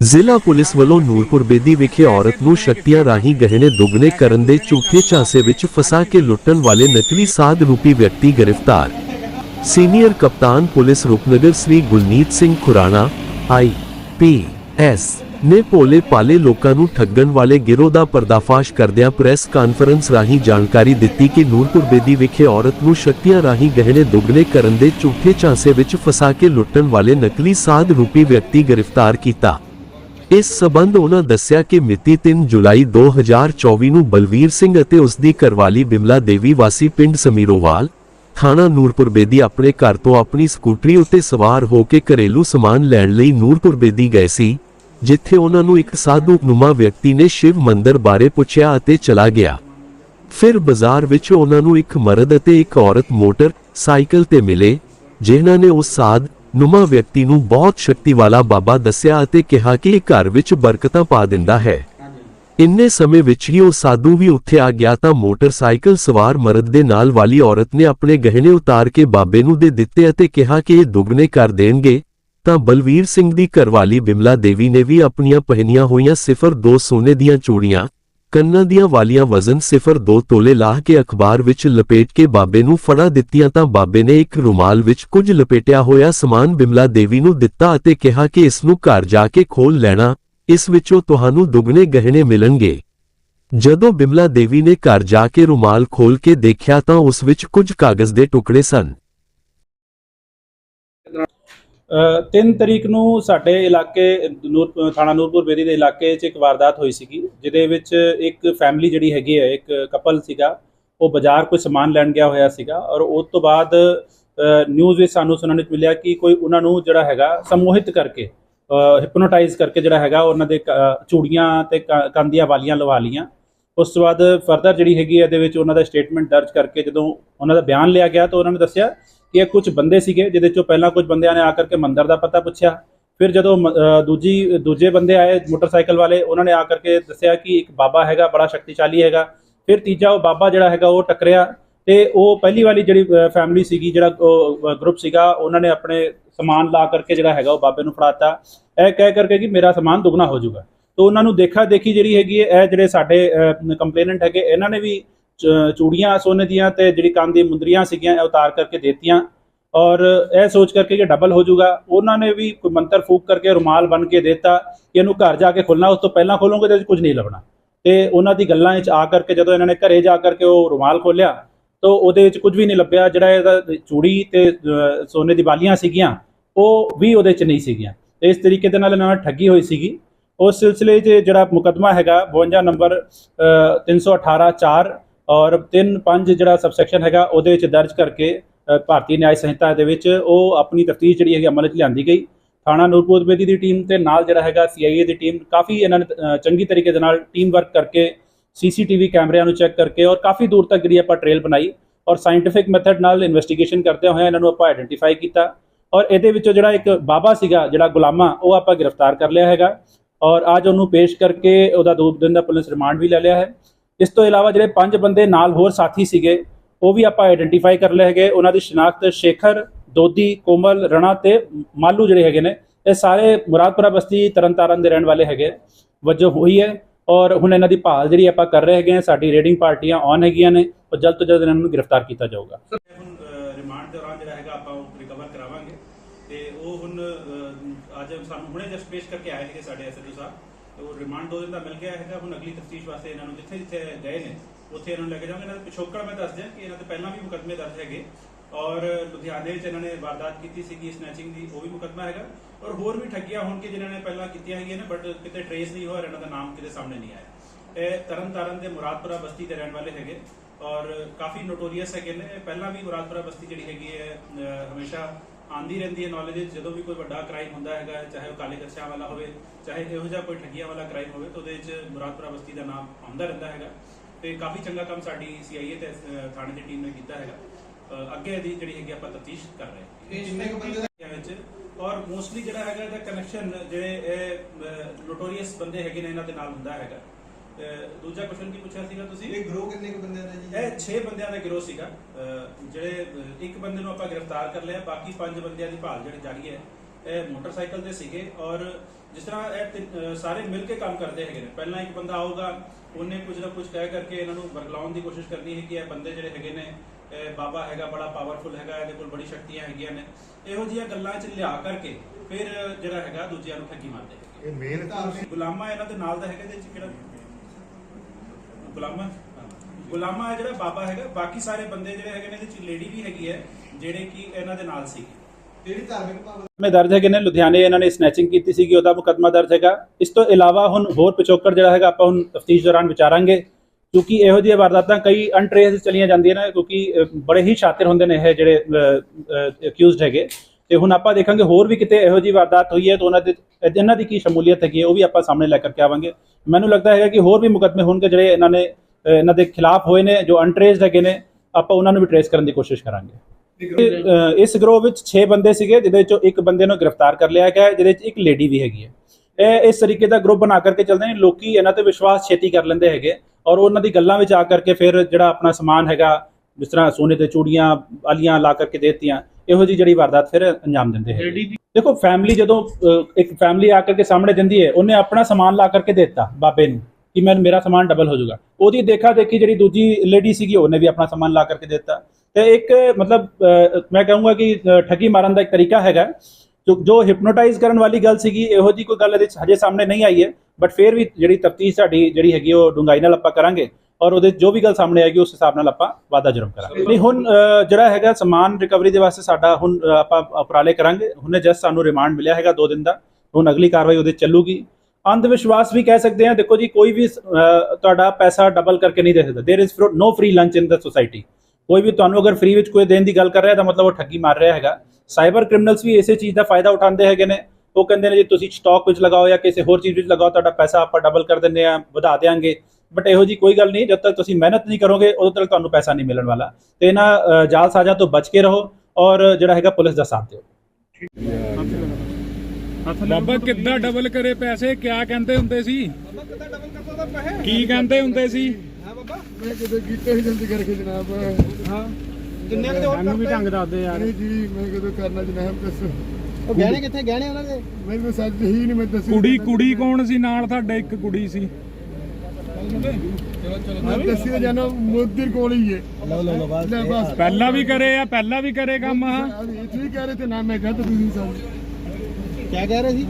ਜ਼ਿਲ੍ਹਾ ਪੁਲਿਸ ਵੱਲੋਂ ਨੂਰਪੁਰ ਬੇਦੀ ਵਿਖੇ ਔਰਤ ਨੂੰ ਸ਼ਕਤੀਆਂ ਰਾਹੀਂ ਗਹਿਣੇ ਦੁੱਗਣੇ ਕਰਨ ਦੇ ਝੂਠੇ ਝਾਂਸੇ ਵਿੱਚ ਫਸਾ ਕੇ ਲੁੱਟਣ ਵਾਲੇ ਨਕਲੀ ਸਾਧ ਰੂਪੀ ਵਿਅਕਤੀ ਗ੍ਰਿਫਤਾਰ। ਸੀਨੀਅਰ ਕਪਤਾਨ police Rupnagar Shri Gulneet Singh Khurana, I P S, ਨੇ ਭੋਲੇ ਪਾਲੇ ਲੋਕਾਂ ਨੂੰ ਠੱਗਣ ਵਾਲੇ ਗਿਰੋਹ ਦਾ ਪਰਦਾਫਾਸ਼ ਕਰਦਿਆਂ ਪ੍ਰੈਸ ਕਾਨਫਰੰਸ ਰਾਹੀਂ ਜਾਣਕਾਰੀ ਦਿੱਤੀ ਕਿ ਨੂਰਪੁਰ ਬੇਦੀ ਵਿਖੇ ਔਰਤ ਨੂੰ ਸ਼ਕਤੀਆਂ ਰਾਹੀਂ ਗਹਿਣੇ ਦੁੱਗਣੇ ਕਰਨ ਦੇ ਝੂਠੇ ਝਾਂਸੇ ਵਿੱਚ ਫਸਾ ਕੇ ਲੁੱਟਣ ਵਾਲੇ ਨਕਲੀ ਸਾਧ ਰੂਪੀ ਵਿਅਕਤੀ ਗ੍ਰਿਫਤਾਰ ਕੀਤਾ। ਇਸ ਸਬੰਧ ਉਹਨਾਂ ਦੱਸਿਆ ਕਿ ਮਿਤੀ 3 ਜੁਲਾਈ 2024 ਨੂੰ ਬਲਵੀਰ ਸਿੰਘ ਅਤੇ ਉਸ ਦੀ ਘਰਵਾਲੀ ਬਿਮਲਾ ਦੇਵੀ ਵਾਸੀ ਪਿੰਡ ਸਮੀਰੋਵਾਲ, ਥਾਣਾ ਨੂਰਪੁਰ ਬੇਦੀ ਆਪਣੇ ਘਰ ਤੋਂ ਆਪਣੀ ਸਕੂਟਰੀ ਉੱਤੇ ਸਵਾਰ ਹੋ ਕੇ ਘਰੇਲੂ ਸਮਾਨ ਲੈਣ ਲਈ ਨੂਰਪੁਰ ਬੇਦੀ ਗਏ ਸੀ, ਜਿੱਥੇ ਉਹਨਾਂ ਨੂੰ ਇੱਕ ਸਾਧੂ ਨੁਮਾ ਵਿਅਕਤੀ ਨੇ ਸ਼ਿਵ ਮੰਦਰ ਬਾਰੇ ਪੁੱਛਿਆ ਅਤੇ ਚਲਾ ਗਿਆ। ਫਿਰ ਬਾਜ਼ਾਰ ਵਿੱਚ ਉਹਨਾਂ ਨੂੰ ਇੱਕ ਮਰਦ ਅਤੇ ਇੱਕ ਔਰਤ ਮੋਟਰ ਸਾਈਕਲ ਤੇ ਮਿਲੇ, ਜਿਨ੍ਹਾਂ ਨੇ ਉਸ ਸਾਧ ਨੁਮਾ ਵਿਅਕਤੀ ਨੂੰ ਬਹੁਤ ਸ਼ਕਤੀ ਵਾਲਾ ਬਾਬਾ ਦੱਸਿਆ ਅਤੇ ਕਿਹਾ ਕਿ ਇਹ ਘਰ ਵਿੱਚ ਬਰਕਤਾਂ ਪਾ ਦਿੰਦਾ ਹੈ। ਇੰਨੇ ਸਮੇਂ ਵਿੱਚ ਹੀ ਉਹ ਸਾਧੂ ਵੀ ਉੱਥੇ ਆ ਗਿਆ ਤਾਂ ਮੋਟਰਸਾਈਕਲ ਸਵਾਰ ਮਰਦ ਦੇ ਨਾਲ ਵਾਲੀ ਔਰਤ ਨੇ ਆਪਣੇ ਗਹਿਣੇ ਉਤਾਰ ਕੇ ਬਾਬੇ ਨੂੰ ਦੇ ਦਿੱਤੇ ਅਤੇ ਕਿਹਾ ਕਿ ਇਹ ਦੁੱਗਣੇ ਕਰ ਦੇਣਗੇ। ਤਾਂ ਬਲਵੀਰ ਸਿੰਘ ਦੀ ਘਰਵਾਲੀ ਬਿਮਲਾ ਦੇਵੀ ਨੇ ਵੀ ਆਪਣੀਆਂ ਪਹਿਨੀਆਂ ਹੋਈਆਂ ਸਿਫਰ 2 ਸੋਨੇ ਦੀਆਂ ਚੂੜੀਆਂ ਕੰਨਾਂ ਦੀਆਂ ਵਾਲੀਆਂ ਵਜ਼ਨ ਸਿਫਰ 2 ਤੋਲੇ ਲਾਹ ਕੇ ਅਖਬਾਰ ਵਿੱਚ ਲਪੇਟ ਕੇ ਬਾਬੇ ਨੂੰ ਫੜਾ ਦਿੱਤੀਆਂ ਤਾਂ ਬਾਬੇ ਨੇ ਇੱਕ ਰੁਮਾਲ ਵਿੱਚ ਕੁਝ ਲਪੇਟਿਆ ਹੋਇਆ ਸਮਾਨ ਬਿਮਲਾ ਦੇਵੀ ਨੂੰ ਦਿੱਤਾ ਅਤੇ ਕਿਹਾ ਕਿ ਇਸ ਨੂੰ ਘਰ ਜਾ ਕੇ ਖੋਲ ਲੈਣਾ, ਇਸ ਵਿੱਚੋਂ ਤੁਹਾਨੂੰ ਦੁੱਗਣੇ ਗਹਿਣੇ ਮਿਲਣਗੇ। ਜਦੋਂ ਬਿਮਲਾ ਦੇਵੀ ਨੇ ਘਰ ਜਾ ਕੇ ਰੁਮਾਲ ਖੋਲ ਕੇ ਦੇਖਿਆ ਤਾਂ ਉਸ ਵਿੱਚ ਕੁਝ ਕਾਗਜ਼ ਦੇ ਟੁਕੜੇ ਸਨ। ਅ, ਤਿੰਨ ਤਰੀਕ ਨੂੰ ਸਾਡੇ ਇਲਾਕੇ ਨੂਰ ਥਾਣਾ ਨੂਰਪੁਰ ਬੇਦੀ ਦੇ ਇਲਾਕੇ 'ਚ ਇੱਕ ਵਾਰਦਾਤ ਹੋਈ ਸੀਗੀ ਜਿਹਦੇ ਵਿੱਚ ਇੱਕ ਫੈਮਿਲੀ ਜਿਹੜੀ ਹੈਗੀ ਹੈ ਇੱਕ ਕਪਲ ਸੀਗਾ ਉਹ ਬਾਜ਼ਾਰ ਕੋਈ ਸਮਾਨ ਲੈਣ ਗਿਆ ਹੋਇਆ ਸੀਗਾ ਔਰ ਉਸ ਤੋਂ ਬਾਅਦ ਨਿਊਜ਼ ਵਿੱਚ ਸਾਨੂੰ ਸੁਣਨ ਵਿੱਚ ਮਿਲਿਆ ਕਿ ਕੋਈ ਉਹਨਾਂ ਨੂੰ ਜਿਹੜਾ ਹੈਗਾ ਸਮੋਹਿਤ ਕਰਕੇ ਹਿਪਨੋਟਾਈਜ਼ ਕਰਕੇ ਜਿਹੜਾ ਹੈਗਾ ਉਹਨਾਂ ਦੇ ਕ- ਚੂੜੀਆਂ ਤੇ ਕ- ਕੰਨ ਵਾਲੀਆਂ ਲਵਾ ਲੀਆਂ ਉਸ ਤੋਂ ਬਾਅਦ ਫਰਦਰ ਜਿਹੜੀ ਹੈਗੀ ਹੈ ਇਹਦੇ ਵਿੱਚ ਉਹਨਾਂ ਦਾ ਸਟੇਟਮੈਂਟ ਦਰਜ ਕਰਕੇ ਜਦੋਂ ਉਹਨਾਂ ਦਾ ਬਿਆਨ ਲਿਆ ਗਿਆ ਤਾਂ ਉਹਨਾਂ ਨੇ ਦੱਸਿਆ ਕਿ ਇਹ ਕੁਝ ਬੰਦੇ ਸੀਗੇ ਜਿਹਦੇ ਚੋਂ ਪਹਿਲਾਂ ਕੁਝ ਬੰਦਿਆਂ ਨੇ ਆ ਕਰਕੇ ਮੰਦਰ ਦਾ ਪਤਾ ਪੁੱਛਿਆ। ਫਿਰ ਜਦੋਂ ਦੂਜੀ, ਦੂਜੇ ਬੰਦੇ ਆਏ ਮੋਟਰਸਾਈਕਲ ਵਾਲੇ, ਉਹਨਾਂ ਨੇ ਆ ਕਰਕੇ ਦੱਸਿਆ ਕਿ ਇੱਕ ਬਾਬਾ ਹੈਗਾ, ਬੜਾ ਸ਼ਕਤੀਸ਼ਾਲੀ ਹੈਗਾ। ਫਿਰ ਤੀਜਾ ਉਹ ਬਾਬਾ ਜਿਹੜਾ ਹੈਗਾ, ਉਹ ਟੱਕਰਿਆ ਤੇ ਉਹ ਪਹਿਲੀ ਵਾਲੀ ਜਿਹੜੀ ਫੈਮਿਲੀ ਸੀਗੀ, ਜਿਹੜਾ ਗਰੁੱਪ ਸੀਗਾ, ਉਹਨਾਂ ਨੇ ਆਪਣੇ ਸਮਾਨ ਲਾ ਕਰਕੇ ਜਿਹੜਾ ਹੈਗਾ, ਉਹ ਬਾਬੇ ਨੂੰ ਫੜਾਤਾ। ਇਹ ਕਹਿ ਕਰਕੇ ਕਿ ਮੇਰਾ ਸਮਾਨ ਦੁੱਗਣਾ ਹੋ ਜਾਊਗਾ। ਤਾਂ ਉਹਨਾਂ ਨੂੰ ਦੇਖਾ ਦੇਖੀ ਜਿਹੜੀ ਹੈਗੀ ਹੈ, ਇਹ ਜਿਹੜੇ ਸਾਡੇ ਕੰਪਲੇਨੈਂਟ ਹੈਗੇ, ਇਹਨਾਂ ਨੇ ਵੀ ਚੂੜੀਆਂ ਸੋਨੇ ਦੀਆਂ ਤੇ ਜਿਹੜੀ ਕੰਨ ਦੀ ਮੁੰਦਰੀਆਂ ਸੀਗੀਆਂ ਇਹ ਉਤਾਰ ਕਰਕੇ ਦੇਤੀਆਂ। ਔਰ ਇਹ ਸੋਚ ਕਰਕੇ ਕਿ ਡਬਲ ਹੋ ਜਾਊਗਾ। ਉਹਨਾਂ ਨੇ ਵੀ ਕੋਈ ਮੰਤਰ ਫੂਕ ਕਰਕੇ ਰੁਮਾਲ ਬਣ ਕੇ ਦੇਤਾ ਕਿ ਇਹਨੂੰ ਘਰ ਜਾ ਕੇ ਖੋਲਣਾ ਉਸ ਤੋਂ ਪਹਿਲਾਂ ਖੋਲੋਗੇ ਤੇ ਕੁਝ ਨਹੀਂ ਲੱਭਣਾ। ਤੇ ਉਹਨਾਂ ਦੀ ਗੱਲਾਂ ਵਿੱਚ ਆ ਕਰਕੇ ਜਦੋਂ ਇਹਨਾਂ ਨੇ ਘਰੇ ਜਾ ਕਰਕੇ ਉਹ ਰੁਮਾਲ ਖੋਲਿਆ ਤਾਂ ਉਹਦੇ ਵਿੱਚ ਕੁਝ ਵੀ ਨਹੀਂ ਲੱਭਿਆ। ਜਿਹੜਾ ਇਹਦਾ ਚੂੜੀ ਤੇ ਸੋਨੇ ਦੀ ਵਾਲੀਆਂ ਸੀਗੀਆਂ ਉਹ ਵੀ ਉਹਦੇ ਚ ਨਹੀਂ ਸੀਗੀਆਂ। ਇਸ ਤਰੀਕੇ ਦੇ ਨਾਲ ਇਹਨਾਂ ਨੇ ਠੱਗੀ ਹੋਈ ਸੀਗੀ। ਉਸ ਸਿਲਸਿਲੇ 'ਚ ਜਿਹੜਾ ਮੁਕੱਦਮਾ ਹੈਗਾ 52 ਨੰਬਰ ਅਹ, 318 4 ਔਰ 35 ਜਿਹੜਾ ਸਬਸੈਕਸ਼ਨ ਹੈਗਾ, ਉਹਦੇ ਵਿੱਚ ਦਰਜ ਕਰਕੇ ਭਾਰਤੀ ਨਿਆਂ ਸੰਹਿਤਾ ਦੇ ਵਿੱਚ ਉਹ ਆਪਣੀ ਤਫਤੀਸ਼ ਜਿਹੜੀ ਹੈਗੀ ਅਮਲ 'ਚ ਲਿਆਂਦੀ ਗਈ। ਥਾਣਾ ਨੂਰਪੁਰ ਬੇਦੀ ਦੀ ਟੀਮ ਤੇ ਨਾਲ ਜਿਹੜਾ ਹੈਗਾ ਸੀਆਈਏ ਦੀ ਟੀਮ, ਕਾਫੀ ਇਹਨਾਂ ਨੇ ਚੰਗੀ ਤਰੀਕੇ ਦੇ ਨਾਲ ਟੀਮ ਵਰਕ ਕਰਕੇ ਸੀਸੀਟੀਵੀ ਕੈਮਰਿਆਂ ਨੂੰ ਚੈੱਕ ਕਰਕੇ ਔਰ ਕਾਫੀ ਦੂਰ ਤੱਕ ਜਿਹੜੀ ਆਪਾਂ ਟ੍ਰੇਲ ਬਣਾਈ ਔਰ ਸਾਇੰਟੀਫਿਕ ਮੈਥਡ ਨਾਲ ਇਨਵੈਸਟੀਗੇਸ਼ਨ ਕਰਦੇ ਹੋਏ ਇਹਨਾਂ ਨੂੰ ਆਪਾਂ ਆਇਡੈਂਟੀਫਾਈ ਕੀਤਾ। ਔਰ ਇਹਦੇ ਵਿੱਚੋਂ ਜਿਹੜਾ ਇੱਕ ਬਾਬਾ ਸੀਗਾ, ਜਿਹੜਾ ਗੁਲਾਮਾ, ਉਹ ਆਪਾਂ ਗ੍ਰਿਫਤਾਰ ਕਰ ਲਿਆ ਹੈਗਾ। ਔਰ ਅੱਜ ਉਹਨੂੰ ਪੇਸ਼ ਕਰਕੇ ਉਹਦਾ ਦੋ ਦਿਨ ਦਾ ਪੁਲਿਸ ਰਿਮਾਂਡ ਵੀ ਲੈ ਲਿਆ ਹੈ। ਇਸ ਤੋਂ ਇਲਾਵਾ ਜਿਹੜੇ ਪੰਜ ਬੰਦੇ ਨਾਲ ਹੋਰ ਸਾਥੀ ਸੀਗੇ, ਉਹ ਵੀ ਆਪਾਂ ਆਇਡੈਂਟੀਫਾਈ ਕਰ ਲਏ ਹੈਗੇ। ਉਹਨਾਂ ਦੀ ਸ਼ਨਾਖਤ ਸ਼ੇਖਰ, ਦੋਦੀ, ਕੋਮਲ, ਰਣਾ ਤੇ ਮਾਲੂ ਜਿਹੜੇ ਹੈਗੇ ਨੇ, ਇਹ ਸਾਰੇ ਮੁਰਾਦਪੁਰਾ ਬਸਤੀ ਤਰਨਤਾਰਨ ਦੇ ਰਹਿਣ ਵਾਲੇ ਹੈਗੇ। ਵਜੋਂ ਹੋਈ ਹੈ ਔਰ ਹੁਣ ਇਹਨਾਂ ਦੀ ਭਾਲ ਜਿਹੜੀ ਆਪਾਂ ਕਰ ਰਹੇ ਹੈਗੇ ਹਾਂ, ਸਾਡੀ ਰੇਡਿੰਗ ਪਾਰਟੀਆਂ ਔਨ ਹੈਗੀਆਂ ਨੇ ਔਰ ਜਲਦ ਤੋਂ ਜਲਦ ਇਹਨਾਂ ਨੂੰ ਗ੍ਰਿਫਤਾਰ ਕੀਤਾ ਜਾਊਗਾ। ਹੁਣ ਰਿਮਾਂਡ ਦੌਰਾਨ ਜਿਹੜਾ ਹੈਗਾ, ਆਪਾਂ ਉਹ ਰਿਕਵਰ ਕਰਾਵਾਂਗੇ। ਤੇ ਉਹ ਹੁਣ ਅੱਜ ਸਾਨੂੰ ਹੁਣੇ ਜਸਟ ਪੇਸ਼ ਕਰਕੇ ਆਏ ਹੈਗੇ ਸਾਡੇ ਐਸਐਚਓ ਸਾਹਿਬ। ਉਹ ਰਿਮਾਂਡ ਦੋ ਦਿਨ ਦਾ ਮਿਲ ਗਿਆ ਹੈਗਾ। ਹੁਣ ਅਗਲੀ ਤਫਤੀਸ਼ ਵਾਸਤੇ ਇਹਨਾਂ ਨੂੰ ਜਿੱਥੇ ਜਿੱਥੇ ਗਏ ਨੇ, ਉੱਥੇ ਇਹਨਾਂ ਨੂੰ ਲੈ ਕੇ ਜਾਵਾਂਗੇ। ਇਹਨਾਂ ਦੇ ਪਿਛੋਕੜ ਮੈਂ ਦੱਸ ਦਿਆਂ ਕਿ ਇਹਨਾਂ ਤੇ ਪਹਿਲਾਂ ਵੀ ਮੁਕੱਦਮੇ ਦਰਜ ਹੈਗੇ। ਔਰ ਲੁਧਿਆਣੇ ਵਿੱਚ ਇਹਨਾਂ ਨੇ ਵਾਰਦਾਤ ਕੀਤੀ ਸੀਗੀ ਸਨੈਚਿੰਗ ਦੀ, ਉਹ ਵੀ ਮੁਕੱਦਮਾ ਹੈਗਾ। ਔਰ ਹੋਰ ਵੀ ਠੱਗੀਆਂ ਹੋਣ ਕੇ ਜਿਨ੍ਹਾਂ ਨੇ ਪਹਿਲਾਂ ਕੀਤੀਆਂ ਹੈਗੀਆਂ ਨੇ ਬਟ ਕਿਤੇ ਟਰੇਸ ਨਹੀਂ ਹੋਇਆ ਔਰ ਇਹਨਾਂ ਦਾ ਨਾਮ ਕਿਤੇ ਸਾਹਮਣੇ ਨਹੀਂ ਆਇਆ। ਇਹ ਤਰਨਤਾਰਨ ਦੇ ਮੁਰਾਦਪੁਰਾ ਬਸਤੀ ਦੇ ਰਹਿਣ ਵਾਲੇ ਹੈਗੇ। ਔਰ ਕਾਫੀ ਨੋਟੋਰੀਅਸ ਨੇ। ਇਹ ਪਹਿਲਾਂ ਵੀ ਮੁਰਾਦਪੁਰਾ ਬਸਤੀ ਜਿਹੜੀ ਹੈਗੀ ਹੈ ਹਮੇਸ਼ਾ ਆਂਦੀ ਰਹਿੰਦੀ ਹੈ ਨੌਲੇਜ ਜਦੋਂ ਵੀ ਕੋਈ ਵੱਡਾ ਕ੍ਰਾਈਮ ਹੁੰਦਾ ਹੈਗਾ ਚਾਹੇ ਉਹ ਕਾਲੇ ਕੱਛਿਆਂ ਵਾਲਾ ਹੋਵੇ ਚਾਹੇ ਇਹੋ ਜਿਹਾ ਕੋਈ ਠੱਗੀਆਂ ਵਾਲਾ ਕ੍ਰਾਈਮ ਹੋਵੇ ਤਾਂ ਉਹਦੇ ਵਿੱਚ ਮੁਰਾਦਪੁਰਾ ਬਸਤੀ ਦਾ ਨਾਮ ਆਉਂਦਾ ਰਹਿੰਦਾ ਹੈਗਾ। ਤੇ ਕਾਫੀ ਚੰਗਾ ਕੰਮ ਸਾਡੀ ਸੀਆਈਏ ਤੇ ਥਾਣੇ ਦੀ ਟੀਮ ਨੇ ਕੀਤਾ ਹੈਗਾ। ਅੱਗੇ ਦੀ ਜਿਹੜੀ ਹੈਗੀ ਆਪਾਂ ਤਫਤੀਸ਼ ਕਰ ਰਹੇ ਹਾਂ। ਇਹ ਜਿੰਨੇ ਕੁ ਬੰਦੇ ਏਰੀਆ ਵਿੱਚ ਔਰ ਮੋਸਟਲੀ ਜਿਹੜਾ ਹੈਗਾ ਇਹਦਾ ਕਨੈਕਸ਼ਨ ਜਿਹੜੇ ਇਹ ਨੋਟੋਰੀਅਸ ਬੰਦੇ ਹੈਗੇ ਨੇ ਇਹਨਾਂ ਦੇ ਨਾਲ ਹੁੰਦਾ ਹੈਗਾ। ਦੂਜਾ ਕੁਐਸਚਨ ਕੀ ਪੁੱਛਿਆ ਸੀਗਾ ਤੁਸੀਂ? ਇਹ ਗਰੋਹ ਕਿੰਨੇ ਕੁ ਬੰਦਿਆਂ ਦਾ ਜੀ? ਇਹ 6 ਬੰਦਿਆਂ ਦਾ ਗਿਰੋਹ ਸੀਗਾ। ਜਿਹੜੇ ਇੱਕ ਬੰਦੇ ਨੂੰ ਆਪਾਂ ਗ੍ਰਿਫਤਾਰ ਕਰ ਲਿਆ ਬਾਕੀ 5 ਬੰਦਿਆਂ ਦੀ ਭਾਲ ਜਿਹੜੀ ਜਾਰੀ ਹੈ ਇਹ ਮੋਟਰਸਾਈਕਲ ਤੇ ਸੀਗੇ ਔਰ ਜਿਸ ਤਰ੍ਹਾਂ ਇਹ ਸਾਰੇ ਮਿਲ ਕੇ ਕੰਮ ਕਰਦੇ ਹੈਗੇ ਨੇ। ਪਹਿਲਾਂ ਇੱਕ ਬੰਦਾ ਆਊਗਾ ਉਹਨੇ ਕੁਝ ਨਾ ਕੁਝ ਕਹਿ ਕਰਕੇ ਇਹਨਾਂ ਨੂੰ ਵਰਗਲਾਉਣ ਦੀ ਕੋਸ਼ਿਸ਼ ਕਰਨੀ ਹੈ। ਕਿ ਇਹ ਬੰਦੇ ਜਿਹੜੇ ਹੈਗੇ ਨੇ ਇਹ ਬਾਬਾ ਹੈਗਾ ਬੜਾ ਪਾਵਰਫੁਲ ਹੈਗਾ ਇਹਦੇ ਕੋਲ ਬੜੀ ਸ਼ਕਤੀਆਂ ਹੈਗੀਆਂ ਨੇ। ਇਹੋ ਜਿਹੀਆਂ ਗੱਲਾਂ 'ਚ ਲਿਆ ਕਰਕੇ ਫਿਰ ਜਿਹੜਾ ਹੈਗਾ ਦੂਜਿਆਂ ਨੂੰ ਠੱਗੀ ਮਾਰਦੇ ਹੈਗੇ। ਇਹ ਮੇਨ ਗੁਲਾਮਾ ਇਹਨਾਂ ਦੇ ਨਾਲ ਦਾ ਹੈਗਾ ਇਹਦੇ 'ਚ ਕਿਹੜਾ? ਗੁਲਾਮਾ। ਗੁਲਾਮਾ ਹੈ ਜਿਹੜਾ ਬਾਬਾ ਹੈਗਾ ਬਾਕੀ ਸਾਰੇ ਬੰਦੇ ਜਿਹੜੇ ਹੈਗੇ ਨੇ ਇਹਦੇ 'ਚ ਲੇਡੀ ਵੀ ਹੈਗੀ ਹੈ ਜਿਹੜੇ ਕਿ ਇਹਨਾਂ ਦੇ ਨਾਲ ਸੀ ਕਿਹੜੀ ਧਾਰਮਿਕ ਭਾਵਨਾ? ਮੈਂ ਦਰਜ ਹੈਗੇ ਨੇ ਲੁਧਿਆਣੇ ਇਹਨਾਂ ਨੇ ਸਨੈਚਿੰਗ ਕੀਤੀ ਸੀਗੀ ਉਹਦਾ ਮੁਕੱਦਮਾ ਦਰਜ ਹੈਗਾ। ਇਸ ਤੋਂ ਇਲਾਵਾ ਹੁਣ ਹੋਰ ਪਿਛੋਕੜ ਜਿਹੜਾ ਹੈਗਾ ਆਪਾਂ ਹੁਣ ਤਫਤੀਸ਼ ਦੌਰਾਨ ਵਿਚਾਰਾਂਗੇ ਕਿਉਂਕਿ ਇਹੋ ਜਿਹੀਆਂ ਵਾਰਦਾਤਾਂ ਕਈ ਅਨਟ੍ਰੇਸ ਚਲੀਆਂ ਜਾਂਦੀਆਂ ਨੇ ਕਿਉਂਕਿ ਬੜੇ ਹੀ ਸ਼ਾਤਿਰ ਹੁੰਦੇ ਨੇ ਇਹ ਜਿਹੜੇ ਅਕਿਊਜ਼ਡ ਹੈਗੇ। ਤੇ ਹੁਣ ਆਪਾਂ ਦੇਖਾਂਗੇ ਹੋਰ ਵੀ ਕਿਤੇ ਇਹੋ ਜਿਹੀ ਵਾਰਦਾਤ ਹੋਈ ਹੈ ਤਾਂ ਉਹਨਾਂ ਦੇ ਇਹਨਾਂ ਦੀ ਕੀ ਸ਼ਮੂਲੀਅਤ ਹੈਗੀ ਹੈ, ਉਹ ਵੀ ਆਪਾਂ ਸਾਹਮਣੇ ਲੈ ਕਰਕੇ ਆਵਾਂਗੇ। ਮੈਨੂੰ ਲੱਗਦਾ ਹੈਗਾ ਕਿ ਹੋਰ ਵੀ ਮੁਕੱਦਮੇ ਹੋਣਗੇ ਜਿਹੜੇ ਇਹਨਾਂ ਨੇ ਇਹਨਾਂ ਦੇ ਖਿਲਾਫ ਹੋਏ ਨੇ, ਜੋ ਅਨਟ੍ਰੇਸਡ ਹੈਗੇ ਨੇ, ਆਪਾਂ ਉਹਨਾਂ ਨੂੰ ਵੀ ਟ੍ਰੇਸ ਕਰਨ ਦੀ ਕੋਸ਼ਿਸ਼ ਕਰਾਂਗੇ। ਇਸ ਗਰੋਹ ਵਿੱਚ 6 ਬੰਦੇ ਸੀਗੇ, ਜਿਹਦੇ ਵਿੱਚੋਂ ਇੱਕ ਬੰਦੇ ਨੂੰ ਗ੍ਰਿਫਤਾਰ ਕਰ ਲਿਆ ਗਿਆ ਜਿਹਦੇ ਵਿੱਚ ਇੱਕ ਲੇਡੀ ਵੀ ਹੈਗੀ ਹੈ। ਇਹ ਇਸ ਤਰੀਕੇ ਦਾ ਗਰੁੱਪ ਬਣਾ ਕਰਕੇ ਚੱਲਦੇ ਨੇ, ਲੋਕੀ ਇਹਨਾਂ ਤੇ ਵਿਸ਼ਵਾਸ ਛੇਤੀ ਕਰ ਲੈਂਦੇ ਹੈਗੇ। ਔਰ ਉਹਨਾਂ ਦੀ ਗੱਲਾਂ ਵਿੱਚ ਆ ਕਰਕੇ ਫਿਰ ਜਿਹੜਾ ਆਪਣਾ ਸਮਾਨ ਹੈਗਾ, ਜਿਸ ਤਰ੍ਹਾਂ ਸੋਨੇ ਦੇ ਚੂੜੀਆਂ, ਆਲੀਆਂ ਲਾ ਕਰਕੇ ਦੇ ਦਿੱਤੀਆਂ ਇਹੋ ਜੀ ਜਿਹੜੀ ਵਾਰਦਾਤ ਫਿਰ ਅੰਜਾਮ ਦਿੰਦੇ ਹੈ ਦੇਖੋ ਫੈਮਿਲੀ ਜਦੋਂ ਇੱਕ ਫੈਮਿਲੀ ਆ ਕਰਕੇ ਸਾਹਮਣੇ ਦਿੰਦੀ ਹੈ ਉਹਨੇ ਆਪਣਾ ਸਮਾਨ ਲਾ ਕਰਕੇ ਦੇ ਦਿੱਤਾ ਬਾਬੇ ਨੂੰ ਕਿ ਮੈਂ ਮੇਰਾ ਸਮਾਨ ਡਬਲ ਹੋ ਜਾਊਗਾ। ਉਹਦੀ ਦੇਖਾ ਦੇਖੀ ਜਿਹੜੀ ਦੂਜੀ ਲੇਡੀ ਸੀਗੀ ਉਹਨੇ ਵੀ ਆਪਣਾ ਸਮਾਨ ਲਾ ਕਰਕੇ ਦਿੱਤਾ। ਤੇ ਇੱਕ ਮਤਲਬ ਮੈਂ ਕਹੂੰਗਾ ਕਿ ਠੱਗੀ ਮਾਰਨ ਦਾ ਇੱਕ ਤਰੀਕਾ ਹੈਗਾ। ਜੋ ਹਿਪਨੋਟਾਈਜ਼ ਕਰਨ ਵਾਲੀ ਗੱਲ ਸੀਗੀ ਇਹੋ ਜੀ ਕੋਈ ਗੱਲ ਇਹਦੇ ਹਜੇ ਸਾਹਮਣੇ ਨਹੀਂ ਆਈ ਹੈ ਬਟ ਫਿਰ ਵੀ ਜਿਹੜੀ ਤਫਤੀਸ਼ ਸਾਡੀ ਜਿਹੜੀ ਹੈਗੀ ਉਹ ਡੂੰਘਾਈ ਨਾਲ ਆਪਾਂ ਕਰਾਂਗੇ। ਔਰ ਉਹਦੇ 'ਚ ਜੋ ਵੀ ਗੱਲ ਸਾਹਮਣੇ ਆਏਗੀ ਉਸ ਹਿਸਾਬ ਨਾਲ ਆਪਾਂ ਵਾਧਾ ਜੁਰਮ ਕਰਾਂਗੇ ਨਹੀਂ ਹੁਣ ਅਹ, ਜਿਹੜਾ ਹੈਗਾ ਸਮਾਨ ਰਿਕਵਰੀ ਦੇ ਵਾਸਤੇ ਸਾਡਾ ਹੁਣ ਅਹ, ਆਪਾਂ ਉਪਰਾਲੇ ਕਰਾਂਗੇ ਹੁਣੇ ਜਸਟ ਸਾਨੂੰ ਰਿਮਾਂਡ ਮਿਲਿਆ ਹੈਗਾ 2 ਦਿਨ ਦਾ ਹੁਣ ਅਗਲੀ ਕਾਰਵਾਈ ਉਹਦੇ 'ਚ ਚੱਲੂਗੀ ਅੰਧ ਵਿਸ਼ਵਾਸ ਵੀ ਕਹਿ ਸਕਦੇ ਹਾਂ ਦੇਖੋ ਜੀ ਕੋਈ ਵੀ ਅਹ, ਤੁਹਾਡਾ ਪੈਸਾ ਡਬਲ ਕਰਕੇ ਨਹੀਂ ਦੇ ਸਕਦਾ there is no free lunch in the society ਕੋਈ ਵੀ ਤੁਹਾਨੂੰ ਅਗਰ ਫ੍ਰੀ ਵਿੱਚ ਕੋਈ ਦੇਣ ਦੀ ਗੱਲ ਕਰ ਰਿਹਾ ਤਾਂ ਮਤਲਬ ਉਹ ਠੱਗੀ ਮਾਰ ਰਿਹਾ ਹੈਗਾ ਸਾਈਬਰ ਕ੍ਰਿਮੀਨਲਸ ਵੀ ਇਸੇ ਚੀਜ਼ ਦਾ ਫਾਇਦਾ ਉਠਾਉਂਦੇ ਹੈਗੇ ਨੇ ਉਹ ਕਹਿੰਦੇ ਨੇ ਜੀ ਤੁਸੀਂ ਸਟਾਕ ਵਿੱਚ ਲਗਾਓ ਜਾਂ ਕਿਸੇ ਹੋਰ ਚੀਜ਼ ਵਿੱਚ ਲਗਾਓ ਤੁਹਾਡਾ ਪੈਸਾ ਆਪਾਂ ਡਬਲ ਕਰ ਦਿੰਦੇ ਆ ਵਧਾ ਦੇਾਂਗੇ ਬਟ ਇਹੋ ਜੀ ਕੋਈ ਗੱਲ ਨਹੀਂ ਜਦ ਤੱਕ ਤੁਸੀਂ ਮਿਹਨਤ ਨਹੀਂ ਕਰੋਗੇ ਉਦੋਂ ਤੱਕ ਤੁਹਾਨੂੰ ਪੈਸਾ ਨਹੀਂ ਮਿਲਣ ਵਾਲਾ। ਤੇ ਇਹਨਾਂ ਜਾਲ ਸਾਜ਼ਾ ਤੋਂ ਬਚ ਕੇ ਰਹੋ ਔਰ ਜਿਹੜਾ ਹੈਗਾ ਪੁਲਿਸ ਦਾ ਸਾਥ ਦਿਓ। ਬਾਬਾ ਕਿੱਦਾਂ ਡਬਲ ਕਰੇ ਪੈਸੇ? ਕਿਆ ਕਹਿੰਦੇ ਹੁੰਦੇ ਸੀ? ਕੀ ਕਹਿੰਦੇ ਹੁੰਦੇ ਸੀ? ਮੈਂ ਕਿਤੇ ਕੀਤੇ ਹੀ ਜਲਦੀ ਕਰਕੇ ਜਨਾਬ ਹਾਂ ਕਿੰਨੇ ਕੁ ਦੇ ਹੋਰ ਵੀ ਢੰਗ ਦੱਸਦੇ ਯਾਰ। ਨਹੀਂ ਜੀ ਮੈਂ ਕਿਤੇ ਕਰਨਾ ਜਨਾਬ ਦੱਸੋ। ਉਹ ਗਹਿਣੇ ਕਿੱਥੇ? ਗਹਿਣੇ ਉਹਨਾਂ ਦੇ? ਮੈਨੂੰ ਸੱਚ ਹੀ ਨਹੀਂ ਮੈਂ ਦੱਸੀ ਕੁੜੀ ਕੁੜੀ ਕੌਣ ਸੀ? ਨਾਲ ਤੁਹਾਡੇ ਇੱਕ ਕੁੜੀ ਸੀ। ਮੈਂ ਦੱਸੀ ਜਾਣਾ ਮੋਦੀ ਕੋਲ ਹੀ ਹੈ। ਲਓ ਲਓ ਬਸ ਲੈ ਬਸ। ਪਹਿਲਾਂ ਵੀ ਕਰੇ ਆ ਪਹਿਲਾਂ ਵੀ ਕਰੇ ਕੰਮ ਆ ਇਹ ਠੀਕ ਕਹਿ ਰਹੇ ਤੇ ਨਾ ਮੈਂ ਕਹਤਾ ਤੁਸੀਂ ਸਾਨੂੰ ਕੀ ਕਹਿ ਰਹੇ ਸੀ?